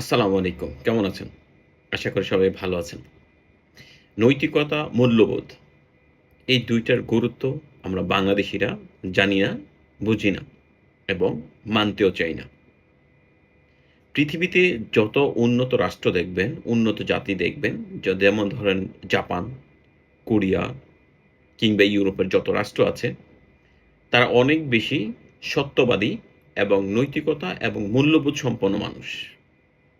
আসসালামু আলাইকুম। কেমন আছেন? আশা করি সবাই ভালো আছেন। নৈতিকতা মূল্যবোধ, এই দুইটার গুরুত্ব আমরা বাংলাদেশিরা জানি না, বুঝি না এবং মানতেও চাই না। পৃথিবীতে যত উন্নত রাষ্ট্র দেখবেন, উন্নত জাতি দেখবেন যেমন ধরেন জাপান, কোরিয়া কিংবা ইউরোপের যত রাষ্ট্র আছে, তারা অনেক বেশি সত্যবাদী এবং নৈতিকতা এবং মূল্যবোধ সম্পন্ন মানুষ।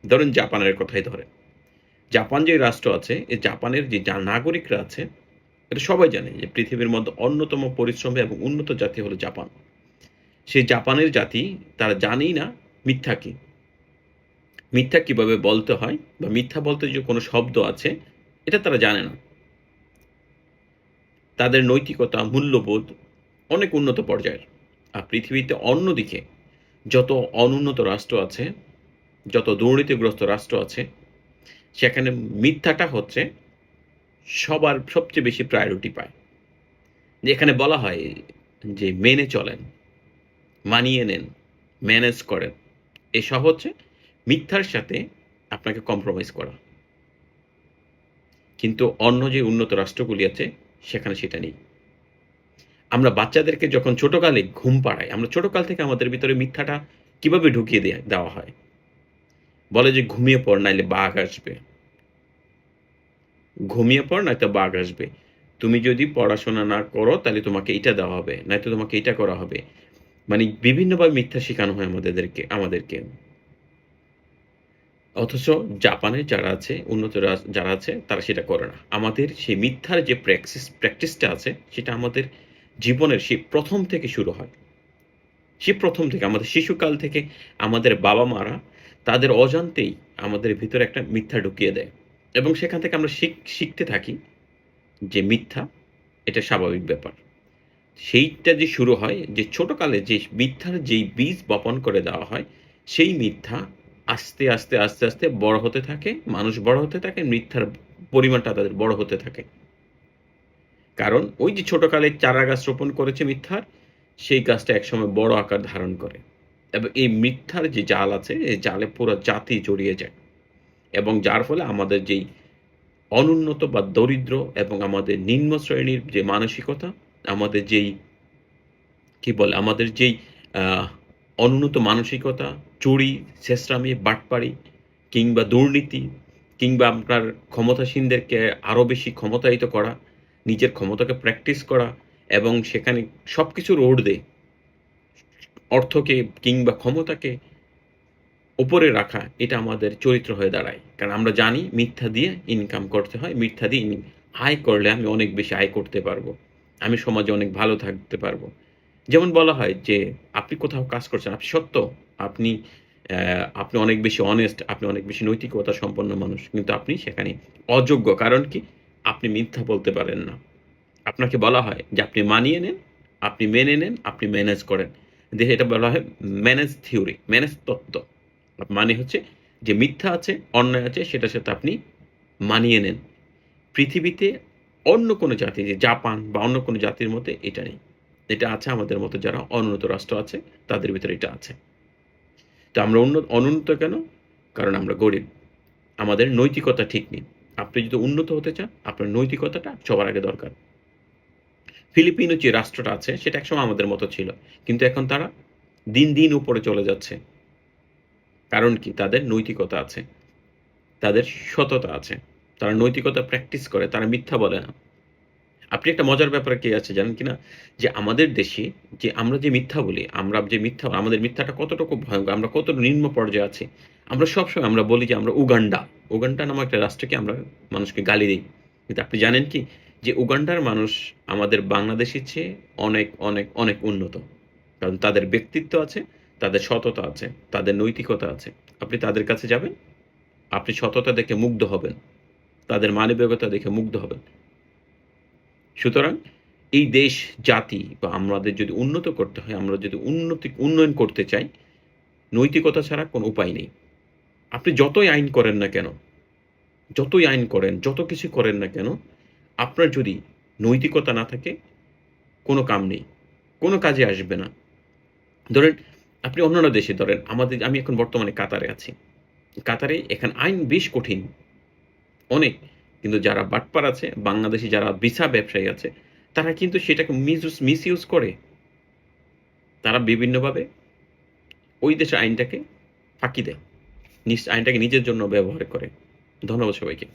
ধরেন জাপানের কথাই ধরেন জাপান যে রাষ্ট্র আছে এই জাপানের যে নাগরিকরা আছে, এটা সবাই জানে যে পৃথিবীর মধ্যে অন্যতম পরিশ্রমী এবং উন্নত জাতি হলো জাপান। সেই জাপানের জাতি, তারা জানেই না মিথ্যা কি। মিথ্যা কীভাবে বলতে হয় বা মিথ্যা বলতে যে কোনো শব্দ আছে, এটা তারা জানে না। তাদের নৈতিকতা, মূল্যবোধ অনেক উন্নত পর্যায়ের। আর পৃথিবীতে অন্যদিকে যত অনুন্নত রাষ্ট্র আছে যত দুর্নীতিগ্রস্ত রাষ্ট্র আছে, সেখানে মিথ্যাটা হচ্ছে সবার সবচেয়ে বেশি প্রায়োরিটি পায়। যেখানে বলা হয় যে মেনে চলেন, মানিয়ে নেন ম্যানেজ করেন, এসব হচ্ছে মিথ্যার সাথে আপনাকে কম্প্রোমাইজ করা। কিন্তু অন্য যে উন্নত রাষ্ট্রগুলি আছে, সেখানে সেটা নেই। আমরা বাচ্চাদেরকে যখন ছোটকালে ঘুম পাড়াই, আমরা ছোটকাল থেকে আমাদের ভিতরে মিথ্যাটা কীভাবে ঢুকিয়ে দেওয়া হয়? বলে যে ঘুমিয়ে পড়, নাইলে বাঘ আসবে। ঘুমিয়ে পড় নয়তো বাঘ আসবে। তুমি যদি পড়াশোনা না করো, তাহলে তোমাকে এটা দেওয়া হবে নয়তো তোমাকে এটা করা হবে। মানে বিভিন্নভাবে মিথ্যা শেখানো হয় আমাদেরকে আমাদেরকে। অথচ জাপানে যারা আছে, উন্নত যারা আছে, তারা সেটা করে না। আমাদের সেই মিথ্যার যে প্র্যাকটিস, প্র্যাকটিসটা আছে, সেটা আমাদের জীবনের সেই প্রথম থেকে শুরু হয়। সে প্রথম থেকে, আমাদের শিশুকাল থেকে আমাদের বাবা মারা তাদের অজান্তেই আমাদের ভিতরে একটা মিথ্যা ঢুকিয়ে দেয়। এবং সেখান থেকে আমরা শিখ, শিখতে থাকি যে মিথ্যা, এটা স্বাভাবিক ব্যাপার। সেইটা যে শুরু হয়, যে ছোটকালে যে মিথ্যার যেই বীজ বপন করে দেওয়া হয়, সেই মিথ্যা আস্তে আস্তে আস্তে আস্তে বড় হতে থাকে, মানুষ বড় হতে থাকে, মিথ্যার পরিমাণটা তাদের বড় হতে থাকে। কারণ ওই যে ছোটকালে চারা গাছ রোপণ করেছে মিথ্যার, সেই গাছটা একসময় বড় আকার ধারণ করে। এবং এই মিথ্যার যে জাল আছে, এই জালে পুরো জাতি জড়িয়ে যায়। এবং যার ফলে আমাদের যেই অনুন্নত বা দরিদ্র এবং আমাদের নিম্ন শ্রেণির যে মানসিকতা, আমাদের যেই, কি বলে, আমাদের যেই অনুন্নত মানসিকতা, চুরি, শেষরামি, বাটপাড়ি কিংবা দুর্নীতি কিংবা আপনার ক্ষমতাসীনদেরকে আরও বেশি ক্ষমতায়িত করা, নিজের ক্ষমতাকে প্র্যাকটিস করা এবং সেখানে সব কিছুর ঊর্ধ্বে অর্থকে কিংবা ক্ষমতাকে উপরে রাখা, এটা আমাদের চরিত্র হয়ে দাঁড়ায়। কারণ আমরা জানি মিথ্যা দিয়ে ইনকাম করতে হয়, মিথ্যা দিয়ে আয় করলে আমি অনেক বেশি আয় করতে পারব, আমি সমাজে অনেক ভালো থাকতে পারব। যেমন বলা হয় যে, আপনি কোথাও কাজ করছেন, আপনি সত্য, আপনি আপনি অনেক বেশি অনেস্ট আপনি অনেক বেশি নৈতিকতা সম্পন্ন মানুষ, কিন্তু আপনি সেখানে অযোগ্য। কারণ কি? আপনি মিথ্যা বলতে পারেন না। আপনাকে বলা হয় যে, আপনি মানিয়ে নেন, আপনি মেনে নেন, আপনি ম্যানেজ করেন। দেখে এটা বলা হয় ম্যানেজ থিওরি, ম্যানেজ তত্ত্ব। মানে হচ্ছে যে মিথ্যা আছে, অন্যায় আছে, সেটার সাথে আপনি মানিয়ে নেন। পৃথিবীতে অন্য কোনো জাতি, যে জাপান বা অন্য কোনো জাতির মধ্যে এটা নেই। এটা আছে আমাদের মতো যারা অনুন্নত রাষ্ট্র আছে, তাদের ভিতরে এটা আছে। তো আমরা উন্নত অনুন্নত কেন? কারণ আমরা গরিব। আমাদের নৈতিকতা ঠিক নেই। আপনি যদি উন্নত হতে চান, আপনার নৈতিকতাটা সবার আগে দরকার। ফিলিপিনো যে রাষ্ট্রটা আছে, সেটা একসময় আমাদের মতো ছিল। কিন্তু এখন তারা দিন দিন উপরে চলে যাচ্ছে। কারণ কি? তাদের নৈতিকতা আছে। তাদের সততা আছে। তারা নৈতিকতা প্র্যাকটিস করে, তারা মিথ্যা বলে না। আপনি একটা মজার ব্যাপারে কি আছে জানেন কি না যে আমাদের দেশে যে আমরা যে মিথ্যা বলি, আমরা যে মিথ্যা, আমাদের মিথ্যাটা কতটুকু ভয়ঙ্কর, আমরা কত নিম্ন পর্যায়ে আছি, আমরা সবসময় আমরা বলি যে আমরা উগান্ডা। উগান্ডা নামক একটা রাষ্ট্রকে আমরা মানুষকে গালি দিই। কিন্তু আপনি জানেন কি? যে উগান্ডার মানুষ আমাদের বাংলাদেশের চেয়ে অনেক অনেক অনেক উন্নত। কারণ তাদের ব্যক্তিত্ব আছে, তাদের সততা আছে, তাদের নৈতিকতা আছে। আপনি তাদের কাছে যাবেন, আপনি সততা দেখে মুগ্ধ হবেন, তাদের মানবিকতা দেখে মুগ্ধ হবেন। সুতরাং এই দেশ, জাতি বা আমাদের যদি উন্নত করতে হয়, আমরা যদি উন্নতি, উন্নয়ন করতে চাই, নৈতিকতা ছাড়া কোনো উপায় নেই। আপনি যতই আইন করেন না কেন, যতই আইন করেন, যত কিছু করেন না কেন আপনার যদি নৈতিকতা না থাকে, কোনো কাম নেই, কোনো কাজে আসবে না। ধরেন, আপনি অন্যান্য দেশে ধরেন, আমাদের, আমি এখন বর্তমানে কাতারে আছি। কাতারে এখানে আইন বেশ কঠিন, অনেক। কিন্তু যারা বাটপার আছে, বাংলাদেশি যারা ভিসা ব্যবসায়ী আছে, তারা কিন্তু সেটাকে মিসইউজ মিসইউজ করে। তারা বিভিন্নভাবে ওই দেশের আইনটাকে ফাঁকি দেয়, নিজ, আইনটাকে নিজের জন্য ব্যবহার করে। ধন্যবাদ সবাইকে।